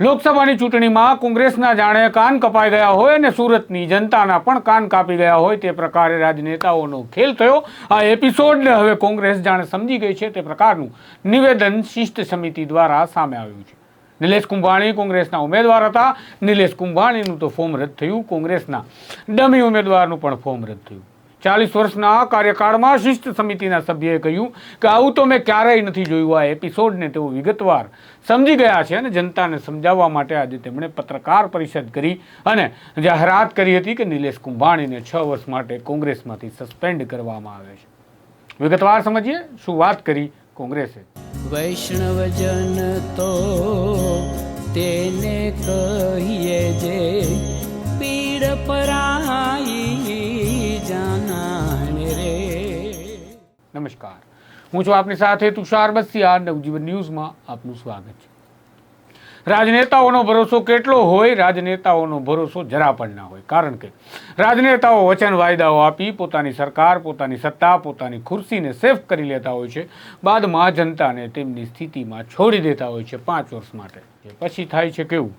લોકસભાની ચૂંટણીમાં કોંગ્રેસના જાણે કાન કપાઈ ગયા હોય અને સુરતની જનતાના પણ કાન કાપી ગયા હોય તે પ્રકારે રાજનેતાઓનો ખેલ થયો. આ એપિસોડને હવે કોંગ્રેસ જાણે સમજી ગઈ છે તે પ્રકારનું નિવેદન શિસ્ત સમિતિ દ્વારા સામે આવ્યું છે. નિલેશ કુંભાણી કોંગ્રેસના ઉમેદવાર હતા. નિલેશ કુંભાણીનું તો ફોર્મ રદ થયું. કોંગ્રેસના ડમી ઉમેદવારનું પણ ફોર્મ રદ થયું. ચાલીસ વર્ષના કાર્યકાળમાં શિસ્ત સમિતિના સભ્યએ કહ્યું કે આવું તો મેં ક્યારેય નથી જોયું. આ એપિસોડને તેઓ વિગતવાર સમજી ગયા છે અને જનતાને સમજાવવા માટે આજે તેમણે પત્રકાર પરિષદ કરી અને જાહેરાત કરી હતી કે નિલેશ કુંભાણીને છ વર્ષ માટે કોંગ્રેસમાંથી સસ્પેન્ડ કરવામાં આવે છે. વિગતવાર સમજીએ, શું વાત કરી કોંગ્રેસે? વૈષ્ણવજન તો તેને કહીએ જે પીડ પરાઈ નમસ્કાર. હું છું આપની સાથે તુષાર બસિયા નવજીવન ન્યૂઝમાં આપનું સ્વાગત છે. રાજનેતાઓનો ભરોસો કેટલો હોય? રાજનેતાઓનો ભરોસો જરા પણ ના હોય. કારણ કે રાજનેતાઓ વચન વાયદાઓ આપી, પોતાની સરકાર, પોતાની સત્તા, પોતાની ખુરશીને સેફ કરી લેતા હોય છે. બાદમાં જનતાને તેમની સ્થિતિમાં છોડી દેતા હોય છે પાંચ વર્ષ માટે. પછી થાય છે કેવું?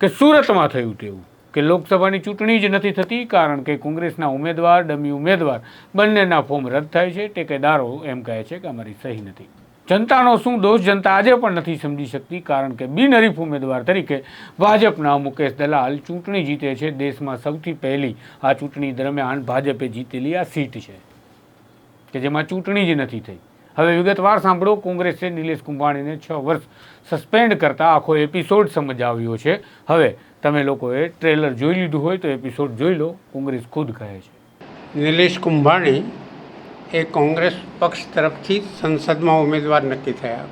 કે સુરતમાં થયું તેવું. કે લોકસભાની ચૂંટણી જ નથી થતી કારણ કે કોંગ્રેસના ઉમેદવાર, ડમી ઉમેદવાર બંનેના ફોર્મ રદ થાય છે. ટેકેદારો એમ કહે છે કે અમારી સહી નથી. જનતાનો શું દોષ? જનતા આજે પણ નથી સમજી શકતી કારણ કે બિનહરીફ ઉમેદવાર તરીકે ભાજપના મુકેશ દલાલ ચૂંટણી જીતે છે. દેશમાં સૌથી પહેલી આ ચૂંટણી દરમિયાન ભાજપે જીતેલી આ સીટ છે કે જેમાં ચૂંટણી જ નથી થઈ. હવે વિગતવાર સાંભળો, કોંગ્રેસે નિલેશ કુંભાણીને છ વર્ષ સસ્પેન્ડ કરતા આખો એપિસોડ સમજ આવ્યો છે. હવે તમે લોકોએ ટ્રેલર જોઈ લીધું હોય તો એપિસોડ જોઈ લો, કોંગ્રેસ ખુદ કહે છે. નિલેશ કુંભાણી એ કોંગ્રેસ પક્ષ તરફથી સંસદમાં ઉમેદવાર નક્કી થયા.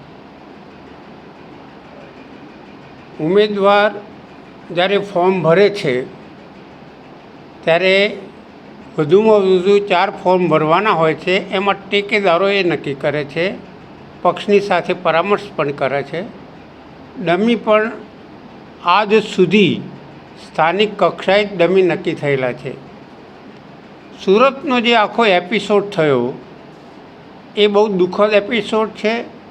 ઉમેદવાર જ્યારે ફોર્મ ભરે છે, ત્યારે વધુમાં વધુ ચાર ફોર્મ ભરવાના હોય છે, એમાં ટેકેદારો એ નક્કી કરે છે, પક્ષની સાથે પરામર્શ પણ કરે છે. ડમી પણ આજ સુધી સ્થાનિક કક્ષાએ ડમી નક્કી થયેલા છે. સુરતનો જે આખો એપિસોડ થયો, એ બહુ દુઃખદ એપિસોડ છે.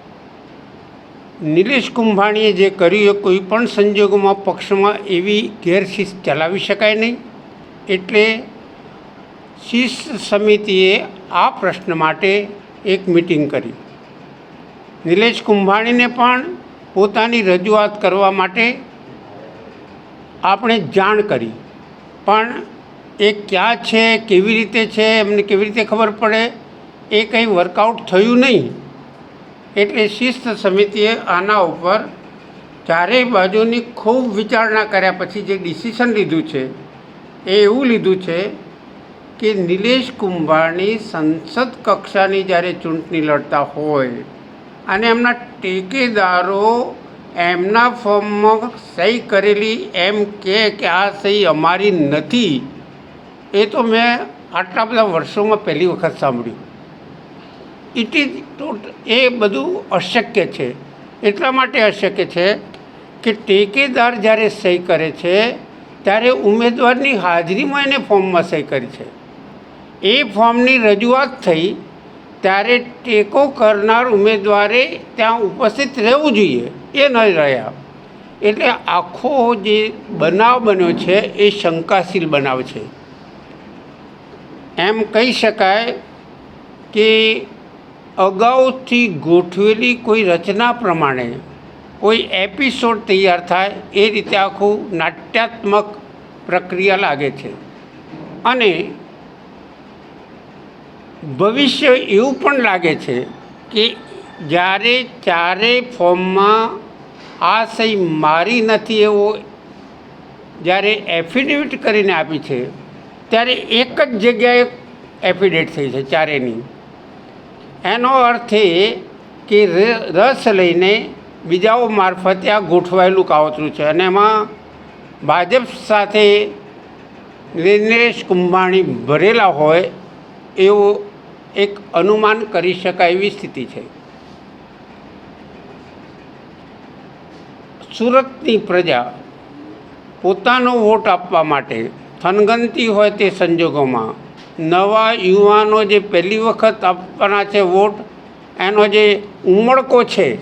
નિલેશ કુંભાણીએ જે કર્યું એ કોઈ પણ સંજોગોમાં પક્ષમાં એવી ગેરશિસ્ત ચલાવી શકાય નહીં. એટલે શિસ્ત સમિતિએ આ પ્રશ્ન માટે એક મિટિંગ કરી. નિલેશ કુંભાણીને પણ પોતાની રજૂઆત કરવા માટે આપણે જાણ કરી. પણ એ ક્યાં છે, કેવી રીતે છે, એમને કેવી રીતે ખબર પડે, એ કંઈ વર્કઆઉટ થયું નહીં. એટલે શિસ્ત સમિતિએ આના ઉપર ચારેય બાજુની ખૂબ વિચારણા કર્યા પછી જે ડિસિશન લીધું છે, એ એવું લીધું છે કે નિલેશ કુંભારની સંસદ કક્ષાની જ્યારે ચૂંટણી લડતા હોય અને એમના ટેકેદારો એમના ફોર્મમાં સહી કરેલી એમ કહે કે આ સહી અમારી નથી, એ તો મેં આટલા બધા વર્ષોમાં પહેલી વખત સાંભળ્યું. ઇટ ઇઝ ટોટ એ બધું અશક્ય છે. એટલા માટે અશક્ય છે કે ટેકેદાર જ્યારે સહી કરે છે, ત્યારે ઉમેદવારની હાજરીમાં એને ફોર્મમાં સહી કરી છે. એ ફોર્મની રજૂઆત થઈ, ત્યારે ટેકો કરનાર ઉમેદવારે ત્યાં ઉપસ્થિત રહેવું જોઈએ, એ ન રહ્યા. એટલે આખો જે બનાવ બન્યો છે, એ શંકાશીલ બનાવ છે. એમ કહી શકાય કે અગાઉથી ગોઠવેલી કોઈ રચના પ્રમાણે કોઈ એપિસોડ તૈયાર થાય, એ રીતે આખું નાટ્યાત્મક પ્રક્રિયા લાગે છે. અને ભવિષ્ય એવું પણ લાગે છે કે જ્યારે ચારે ફોર્મમાં આ સહી મારી નથી એવો જ્યારે એફિડેવિટ કરીને આપી છે, ત્યારે એક જ જગ્યાએ એફિડેટ થઈ છે ચારેની. એનો અર્થ એ કે રસ લઈને બીજાઓ મારફતે આ ગોઠવાયેલું કાવતરું છે અને એમાં ભાજપ સાથે નિલેશ કુંભાણી ભરેલા હોય એવું એક અનુમાન કરી શકાય એવી સ્થિતિ છે. સુરતની પ્રજા પોતાનો વોટ આપવા માટે થનગનતી હોય તે સંજોગોમાં નવા યુવાનો જે પહેલી વખત આપવાના છે વોટ, એનો જે ઉમળકો છે,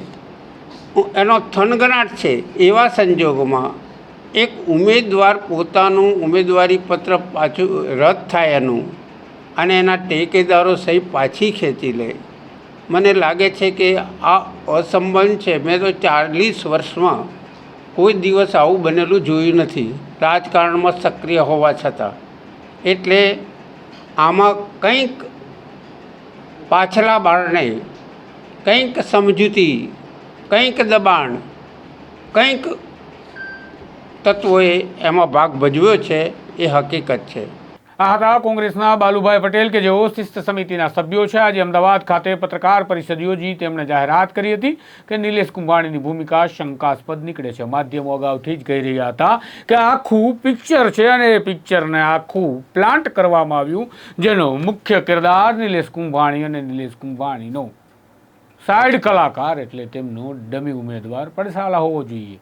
એનો થનગનાટ છે, એવા સંજોગોમાં એક ઉમેદવાર પોતાનું ઉમેદવારી પત્ર પાછું રદ થાય એનું અને એના ટેકેદારો સહી પાછી ખેંચી લે. મને લાગે છે કે આ અસંબંધ છે. મેં તો ચાલીસ વર્ષમાં કોઈ દિવસ આવું બનેલું જોયું નથી. રાજકારણમાં સક્રિય હોવા છતાં. એટલે આમાં કંઈક પાછલા બાળને કંઈક સમજૂતી, કંઈક દબાણ, કંઈક તત્વોએ એમાં ભાગ ભજવ્યો છે એ હકીકત છે. આ હતા કોંગ્રેસના બાલુભાઈ પટેલ કે જેઓ શિસ્ત સમિતિના સભ્યો છે. આજે અમદાવાદ ખાતે પત્રકાર પરિષદ યોજી તેમણે જાહેરાત કરી હતી કે નિલેશ કુંભાણીની ભૂમિકા શંકાસ્પદ નીકળે છે. માધ્યમો અગાઉથી જ કહી રહ્યા હતા કે આખું પિક્ચર છે અને એ પિક્ચરને આખું પ્લાન્ટ કરવામાં આવ્યું, જેનો મુખ્ય કિરદાર નિલેશ કુંભાણી અને નિલેશ કુંભાણીનો સાઇડ કલાકાર એટલે તેમનો ડમી ઉમેદવાર પડસાલા હોવો જોઈએ.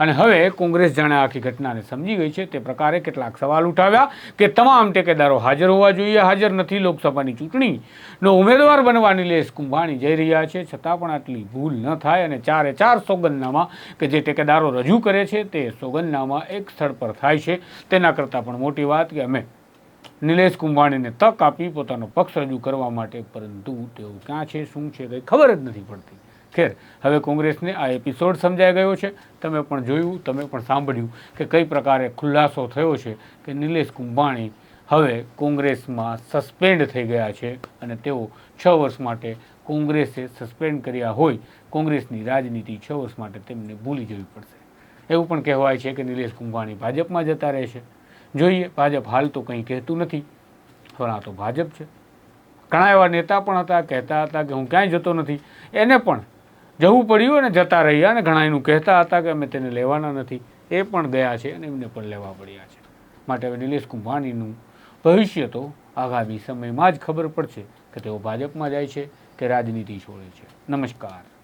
અને હવે કોંગ્રેસ જાણે આખી ઘટનાને સમજી ગઈ છે. તે પ્રકારે કેટલાક સવાલ ઉઠાવ્યા કે તમામ ટેકેદારો હાજર હોવા જોઈએ, હાજર નથી. લોકસભાની ચૂંટણીનો ઉમેદવાર બનવા નિલેશ કુંભાણી જઈ રહ્યા છે. છતાં પણ આટલી ભૂલ ન થાય અને ચારે ચાર સોગંદનામા કે જે ટેકેદારો રજૂ કરે છે તે સોગંદનામા એક સ્થળ પર થાય છે. તેના કરતાં પણ મોટી વાત કે અમે નિલેશ કુંભાણીને તક આપી પોતાનો પક્ષ રજૂ કરવા માટે, પરંતુ તેઓ ક્યાં છે, શું છે કંઈ ખબર જ નથી પડતી. ખેર હવે કોંગ્રેસને આ એપિસોડ સમજાઈ ગયો છે. તમે પણ જોયું, તમે પણ સાંભળ્યું કે કઈ પ્રકારે ખુલાસો થયો છે કે નિલેશ કુંભાણી હવે કોંગ્રેસમાં સસ્પેન્ડ થઈ ગયા છે અને તેઓ છ વર્ષ માટે કોંગ્રેસે સસ્પેન્ડ કર્યા હોય, કોંગ્રેસની રાજનીતિ છ વર્ષ માટે તેમને ભૂલી જવી પડશે. એવું પણ કહેવાય છે કે નિલેશ કુંભાણી ભાજપમાં જતા રહેશે જોઈએ, ભાજપ હાલ તો કંઈ કહેતું નથી, પણ આ તો ભાજપ છે. ઘણા એવા નેતા પણ હતા, કહેતા હતા કે હું ક્યાંય જતો નથી. એને પણ જવું પડ્યું અને જતા રહ્યા અને ઘણા એનું કહેતા હતા કે અમે તેને લેવાના નથી. એ પણ ગયા છે અને એમને પણ લેવા પડ્યા છે. માટે હવે નિલેશ કુંભાણીનું ભવિષ્ય તો આગામી સમયમાં જ ખબર પડશે કે તેઓ ભાજપમાં જાય છે કે રાજનીતિ છોડે છે. નમસ્કાર.